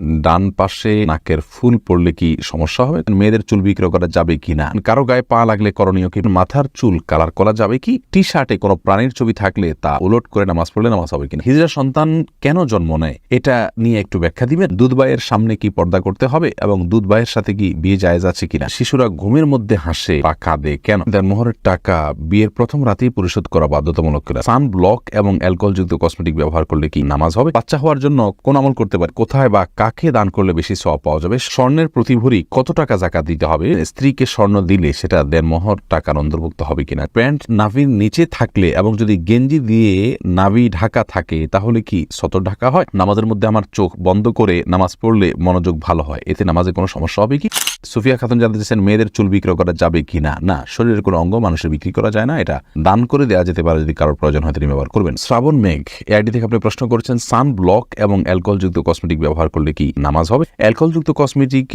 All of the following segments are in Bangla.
ডান পাশে নাকের ফুল পড়লে কি সমস্যা হবে? মেয়েদের চুল বিক্রয় করা যাবে কি না? কারও গায়ে পা লাগলে করণীয় কি? মাথার চুল কালার করা যাবে কি? টি শার্টে কোনো প্রাণীর ছবি থাকলে তা উলট করে নামাজ পড়লে নামাজ হবে কিনা? হিজড়া সন্তান কেন জন্ম নেয়? এটা নিয়ে একটু ব্যাখ্যা দিবেন। দুধ ভাইয়ের সামনে কি পর্দা করতে হবে এবং দুধ ভাইয়ের সাথে কি বিয়ে জায়েজ আছে কিনা? শিশুরা ঘুমের মধ্যে হাসে বা কাঁদে কেন? মোহরের টাকা বিয়ের প্রথম রাতেই পরিশোধ করা বাধ্যতামূলক কিনা? সান ব্লক এবং অ্যালকোহলযুক্ত কসমেটিক ব্যবহার করলে কি নামাজ হবে? বাচ্চা হওয়ার জন্য কোন আমল করতে পারে? কোথায় বা কাকে দান করলে বেশি সব পাওয়া যাবে, স্বর্ণের প্রতি ভরি কত টাকা জাকাত দিতে হবে, স্ত্রীকে স্বর্ণ দিলে সেটা দেন মহর টাকার অন্তর্ভুক্ত হবে কিনা? প্যান্ট নাভির নিচে থাকলে এবং যদি গেঞ্জি দিয়ে নাভি ঢাকা থাকে, তাহলে কি সতর ঢাকা হয়? নামাজের মধ্যে আমার চোখ বন্ধ করে নামাজ পড়লে মনোযোগ ভালো হয়, এতে নামাজে কোনো সমস্যা হবে কি? সুফিয়া খাতুন জানতে চাইছেন, মেয়েদের চুল বিক্রয় করা যাবে কি না না শরীরের কোনো অঙ্গ মানুষের বিক্রি করা যায় না, এটা দান করে দেওয়া যেতে পারে যদি কারোর প্রয়োজন হয়, তিনি ব্যবহার করবেন। শ্রাবণ মেঘ এই আইডি থেকে আপনি প্রশ্ন করেছেন সান ব্লক এবং অ্যালকোহলযুক্ত কসমেটিক ব্যবহার করলে কি নামাজ হবে? অ্যালকোহলযুক্ত কসমেটিক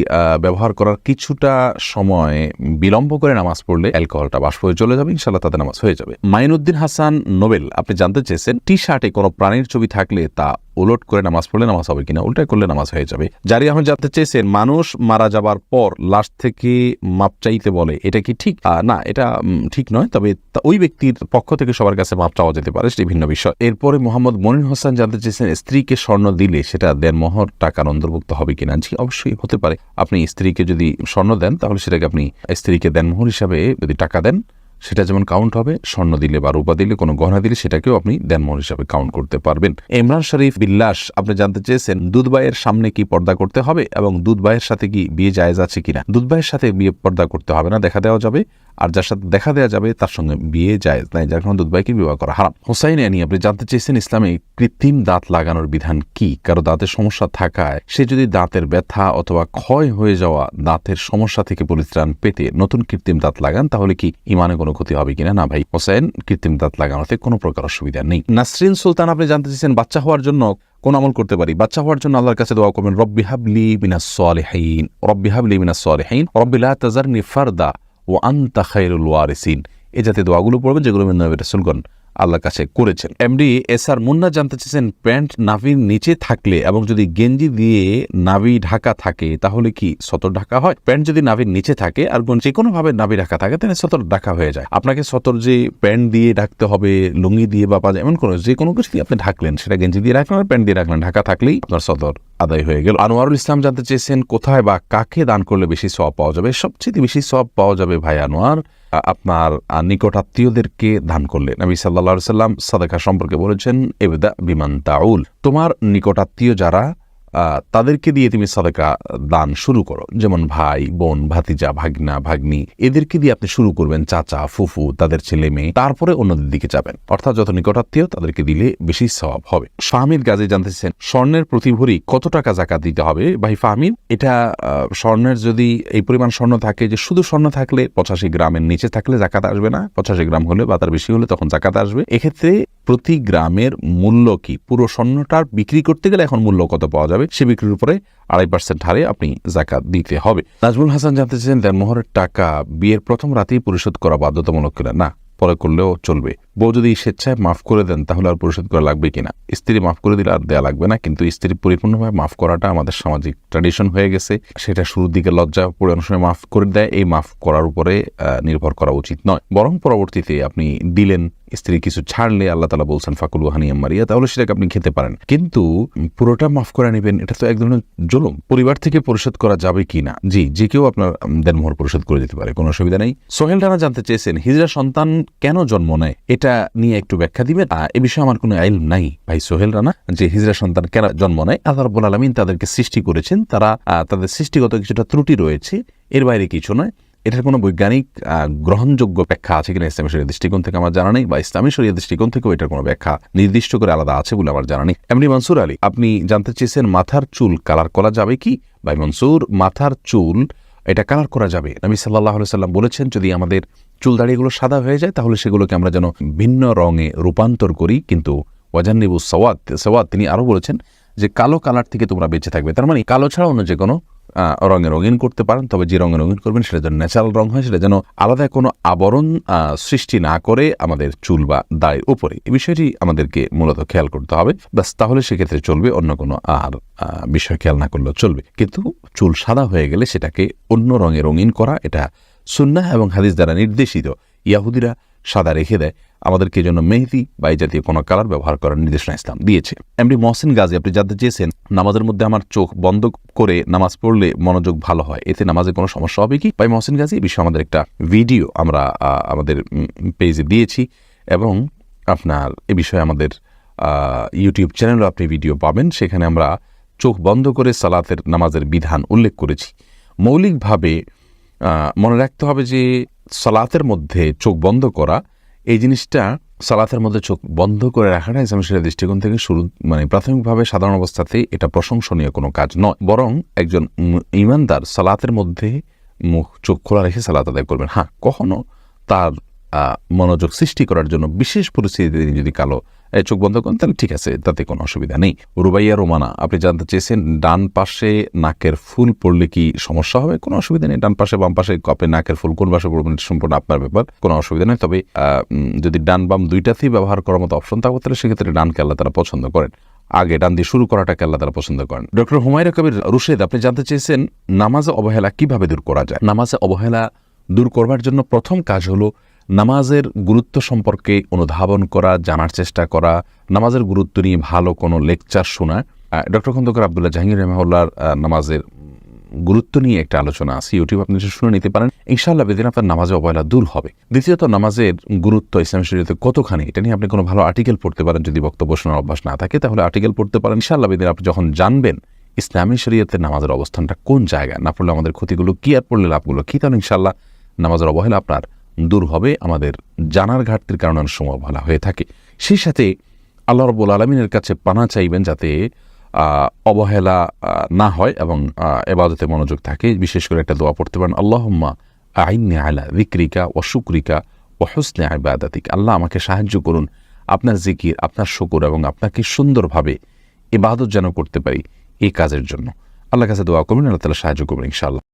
ব্যবহার করার কিছুটা সময় বিলম্ব করে নামাজ পড়লে অ্যালকোহলটা বাষ্প হয়ে চলে যাবে ইনশাল্লাহ তাতে নামাজ হয়ে যাবে। মাইনুদ্দিন হাসান নোবেল, আপনি জানতে চেয়েছেন টি শার্টে কোনো প্রাণীর ছবি থাকলে তা উলট করে নামাজ পড়লে নামাজ হবে কিনা উল্টা করলে নামাজ হয়ে যাবে। জারি আহমেদ জানতে চেয়েছেন, মানুষ মারা যাবার পর লাশ থেকে মাপ চাইতে বলে, এটা কি ঠিক? না, এটা ঠিক নয়, তবে ওই ব্যক্তির পক্ষ থেকে সবার কাছে মাপ চাওয়া যেতে পারে, সেটি ভিন্ন বিষয়। এরপরে মোহাম্মদ মনির হোসেন জানতে চেয়েছেন, স্ত্রীকে স্বর্ণ দিলে সেটা দেন মোহর টাকার অন্তর্ভুক্ত হবে কিনা? জি, অবশ্যই হতে পারে। আপনি স্ত্রীকে যদি স্বর্ণ দেন, তাহলে সেটাকে আপনি স্ত্রীকে দেনমোহর হিসাবে যদি টাকা দেন সেটা যেমন কাউন্ট হবে, স্বর্ণ দিলে বা রূপা দিলে, কোনো গহনা দিলে সেটাকেও আপনি দেনমোহর হিসাবে কাউন্ট করতে পারবেন। ইমরান শরীফ বিল্লাস আপনি জানতে চেয়েছেন দুধবাইয়ের সামনে কি পর্দা করতে হবে এবং দুধবাইয়ের সাথে কি বিয়ে জায়েজ আছে কিনা? দুধবাইয়ের সাথে বিয়ে পর্দা করতে হবে না, দেখা দেওয়া যাবে। আর যার সাথে দেখা দেওয়া যাবে, তার সঙ্গে বিয়ে জায়েজ নাই, যার কারণে দুধ ভাইকে বিবাহ করা হারাম। হোসাইন আনি আপনি জানতে চেয়েছেন ইসলামে কৃত্রিম দাঁত লাগানোর বিধান কি? কারও দাঁতের সমস্যা থাকায় সে যদি দাঁতের ব্যথা অথবা ক্ষয় হয়ে যাওয়া দাঁতের সমস্যা থেকে পরিত্রাণ পেতে নতুন কৃত্রিম দাঁত লাগান, তাহলে কি ইমানে কোনো ক্ষতি হবে কিনা? না ভাই, হোসাইন, কৃত্রিম দাঁত লাগানোতে কোনো প্রকার অসুবিধা নেই। নাসরিন সুলতান, আপনি জানতে চেয়েছেন বাচ্চা হওয়ার জন্য কোন আমল করতে পারি? বাচ্চা হওয়ার জন্য আল্লাহর কাছে দোয়া করবেন, রব্বি হাবলি মিনাস সালিহিন রব্বি হাবলি মিনাস সালিহিন রব্বি লা তাজারনি ফারদা ও আন্তা খায়রুল ওয়ারিসিন। এ জাতীয় দোয়াগুলো পড়বেন যেগুলো নবী রাসূলগণ আল্লাহর কাছে করেছেন। এমডি এস আর মুন্না জানতে চেয়েছেন, প্যান্ট নাভির নিচে থাকলে এবং যদি গেঞ্জি দিয়ে নাভি ঢাকা থাকে, তাহলে কি সতর ঢাকা হয়? প্যান্ট যদি নাভির নিচে থাকে, আর যে কোনো ভাবে নাভি ঢাকা থাকে, তাহলে সতর ঢাকা হয়ে যায়। আপনাকে সতর যে প্যান্ট দিয়ে ঢাকতে হবে, লুঙ্গি দিয়ে বা এমন কোনো যে কোনো কিছু দিয়ে আপনি ঢাকলেন, সেটা গেঞ্জি দিয়ে রাখলেন, আর প্যান্ট দিয়ে রাখলেন, ঢাকা থাকলেই আপনার সতর। আদায় হয়ে গেল। আনোয়ারুল ইসলাম জানতে চেয়েছেন কোথায় বা কাকে দান করলে বেশি সব পাওয়া যাবে? সবচেয়ে বেশি সব পাওয়া যাবে ভাই আনোয়ার আপনার নিকট আত্মীয়দেরকে দান করলে। নবী সাল্লা সাল্লাম সাদাকা সম্পর্কে বলেছেন এবেদা বিমান তাউল। তোমার নিকট আত্মীয় যারা তাদেরকে দিয়ে তুমি সাদাকা দান শুরু করো। যেমন ভাই, বোন, ভাতিজা, ভাগনা, ভাগ্নি, এদেরকে দিয়ে আপনি শুরু করবেন চাচা, ফুফু, তাদের ছেলে মেয়ে, তারপরে অন্যদের দিকে যাবেন। অর্থাৎ যত নিকটাত্মীয়, তাদেরকে দিলে বেশি স্বভাব হবে। ফাহমিদ গাজী জানতেছেন, স্বর্ণের প্রতি ভরি কত টাকা জাকাত দিতে হবে? ভাই ফাহমিদ, এটা স্বর্ণের যদি এই পরিমাণ স্বর্ণ থাকে যে শুধু স্বর্ণ থাকলে পঁচাশি গ্রামের নিচে থাকলে জাকাত আসবে না, পঁচাশি গ্রাম হলে বা তার বেশি হলে তখন জাকাত আসবে। এক্ষেত্রে প্রতি গ্রামের মূল্য কি? পুরো স্বর্ণটার বিক্রি করতে গেলে এখন মূল্য কত পাওয়া যাবে? সে বিক্রির উপরে আড়াই পার্সেন্ট হারে আপনি জাকাত দিতে হবে। নাজমুল হাসান জানতে চেয়েছেন দেনমোহরের টাকা বিয়ের প্রথম রাতেই পরিশোধ করা বাধ্যতামূলক কিনা? না। পরে করলেও চলবে। বউ যদি স্বেচ্ছায় মাফ করে দেন, তাহলে আর পরিশোধ করা লাগবে কিনা? স্ত্রী মাফ করে দিলে আর দেওয়া লাগবে না, কিন্তু স্ত্রী পরিপূর্ণভাবে মাফ করাটা আমাদের সামাজিক ট্র্যাডিশন হয়ে গেছে। সেটা শুরুর দিকে লজ্জা পড়ে অনেক সময় মাফ করে দেয়। এই মাফ করার উপরে নির্ভর করা উচিত নয়। বরং পরবর্তীতে আপনি দিলেন, স্ত্রী কিছু ছাড়লে আল্লাহ তালা বলছেন, ফাকুল হানিয়া মারিয়া তাহলে সেটাকে আপনি খেতে পারেন। কিন্তু পুরোটা মাফ করে নেবেন, এটা তো এক ধরনের জুলুম। পরিবার থেকে পরিশোধ করা যাবে কি না জি, যে কেউ আপনার দেনমোহর পরিশোধ করে দিতে পারে, কোনো অসুবিধা নেই। সোহেল রানা জানতে চেয়েছেন হিজরা সন্তান কেন জন্ম নেয়, এটা নিয়ে একটু ব্যাখ্যা দিবেন এ বিষয়ে আমার কোনো আইল নাই ভাই সোহেল রানা, যে হিজরা সন্তান কেন জন্ম নেয়। আল্লাহ রাব্বুল আলামিন তাদেরকে সৃষ্টি করেছেন। তারা তাদের সৃষ্টিগত কিছুটা ত্রুটি রয়েছে। এর বাইরে কিছু নয়। এটার কোনো বৈজ্ঞানিক গ্রহণযোগ্য ব্যাখ্যা আছে কিনা ইসলামী শরীয় দৃষ্টিকোণ থেকে আমার জানা নেই, বা ইসলামী শরীয় দৃষ্টিকোণ থেকেও এটার কোনো ব্যাখ্যা নির্দিষ্ট করে আলাদা আছে বলে আমার জানা নেই। এমনি মনসুর আলী, আপনি জানতে চেয়েছেন মাথার চুল কালার করা যাবে কি? ভাই মনসুর, মাথার চুল এটা কালার করা যাবে। নবী সাল্লাহ সাল্লাম বলেছেন, যদি আমাদের চুল দাড়িগুলো সাদা হয়ে যায়, তাহলে সেগুলোকে আমরা যেন ভিন্ন রঙে রূপান্তর করি। কিন্তু ওয়াজান্নিবু সওয়াত সওয়াত তিনি আরও বলেছেন যে, কালো কালার থেকে তোমরা বেঁচে থাকবে। তার মানে কালো ছাড়া অন্য যে কোনো রঙে রঙিন করতে পারেন, তবে যে রঙে রঙিন করবেন সেটা যেন ন্যাচারাল রং হয়, সেটা যেন আলাদা কোনো আবরণ সৃষ্টি না করে আমাদের চুল বা দায়ের উপরে। এই বিষয়টি আমাদেরকে মূলত খেয়াল করতে হবে। ব্যাস, তাহলে সেক্ষেত্রে চলবে, অন্য কোনো আর বিষয় খেয়াল না করলেও চলবে। কিন্তু চুল সাদা হয়ে গেলে সেটাকে অন্য রঙে রঙিন করা, এটা সুন্নাহ এবং হাদিস দ্বারা নির্দেশিত। ইয়াহুদিরা সাদা রেখে দেয়। আমাদেরকে জন্য মেহেদি বা এই জাতীয় কোনো কালার ব্যবহার করার নির্দেশনা ইসলাম দিয়েছে। এমনি মহসিন গাজী, আপনি জানতে চেয়েছেন, নামাজের মধ্যে আমার চোখ বন্ধ করে নামাজ পড়লে মনোযোগ ভালো হয়। এতে নামাজে কোনো সমস্যা হবে কি? ভাই মহসিন গাজী এই বিষয়ে আমাদের একটা ভিডিও আমরা আমাদের পেজে দিয়েছি এবং আপনার, এ বিষয়ে আমাদের ইউটিউব চ্যানেলও আপনি ভিডিও পাবেন। সেখানে আমরা চোখ বন্ধ করে সালাতের নামাজের বিধান উল্লেখ করেছি। মৌলিকভাবে মনে রাখতে হবে যে সালাতের মধ্যে চোখ বন্ধ করা, এই জিনিসটা সালাতের মধ্যে চোখ বন্ধ করে রাখাটা ইসলামের সেরা দৃষ্টিকোণ থেকে শুরু মানে প্রাথমিকভাবে সাধারণ অবস্থাতে এটা প্রশংসনীয় কোনো কাজ নয়। বরং একজন ইমানদার সালাতের মধ্যে মুখ, চোখ খোলা রেখে সালাত আদায় করবেন। হ্যাঁ কখনো তার মনোযোগ সৃষ্টি করার জন্য বিশেষ পরিস্থিতিতে তিনি যদি কালো চোখ বন্ধ করেন, তাহলে ঠিক আছে, তাতে কোনো অসুবিধা নেই। রুবাইয়া রোমানা, আপনি জানতে চেয়েছেন, ডান পাশে নাকের ফুল পড়লে কি সমস্যা হবে? কোনো অসুবিধা নেই, ডান পাশে, বাম পাশে আপনি নাকের ফুল, কোন পাশে পড়বেন সম্পূর্ণ আপনার ব্যাপার, কোনো অসুবিধা নেই। তবে যদি ডান বাম দুইটাতেই ব্যবহার করার মতো অপশন থাকবে তাহলে সেক্ষেত্রে ডানকে আল্লাহ তারা পছন্দ করেন। আগে ডান দিয়ে শুরু করাটাকে আল্লাহ তারা পছন্দ করেন। ডক্টর হুমায়রা কবির রুশেদ, আপনি জানতে চেয়েছেন, নামাজে অবহেলা কীভাবে দূর করা যায়? নামাজে অবহেলা দূর করবার জন্য প্রথম কাজ হলো নামাজের গুরুত্ব সম্পর্কে অনুধাবন করা, জানার চেষ্টা করা, নামাজের গুরুত্ব নিয়ে ভালো কোনো লেকচার শোনা ডক্টর খন্দকার আবদুল্লাহ জাহাঙ্গীর রহমাউল্লার নামাজের গুরুত্ব নিয়ে একটা আলোচনা আছে, ইউটিউব আপনি শুনে নিতে পারেন। ইনশাআল্লাহ বেদিন আপনার নামাজে অবহেলা দূর হবে। দ্বিতীয়ত, নামাজের গুরুত্ব ইসলাম শরীয়তে কতখানি, এটা নিয়ে আপনি কোনো ভালো আর্টিকেল পড়তে পারেন, যদি বক্তব্য শোনার অভ্যাস না থাকে, তাহলে আর্টিকেল পড়তে পারেন। ইনশাআল্লাহ বেদিন আপনি যখন জানবেন ইসলামী শরীয়তের নামাজের অবস্থানটা কোন জায়গায়, না পড়লে আমাদের ক্ষতিগুলো কি, আর পড়লে লাভগুলো কি, তাহলে ইনশাআল্লাহ নামাজের অবহেলা আপনার দূর হবে, আমাদের জানার ঘাটতির কারণে অনেক সময় অবহেলা হয়ে থাকে। সেই সাথে আল্লাহ রব্বুল আলমিনের কাছে পানা চাইবেন যাতে অবহেলা না হয় এবং এবাদতে মনোযোগ থাকে। বিশেষ করে একটা দোয়া পড়তে পারেন, আল্লাহম্মা আইনে আলা বিক্রিকা ও শুক্রিকা ও হুসনে আবাদাতিক আল্লাহ আমাকে সাহায্য করুন, আপনার জিকির, আপনার শুকুর এবং আপনাকে সুন্দরভাবে এবাদত যেন করতে পারি এই কাজের জন্য। আল্লাহ কাছে দোয়া করবেন, আল্লাহ তালা সাহায্য করবেন ইনশাআল্লাহ।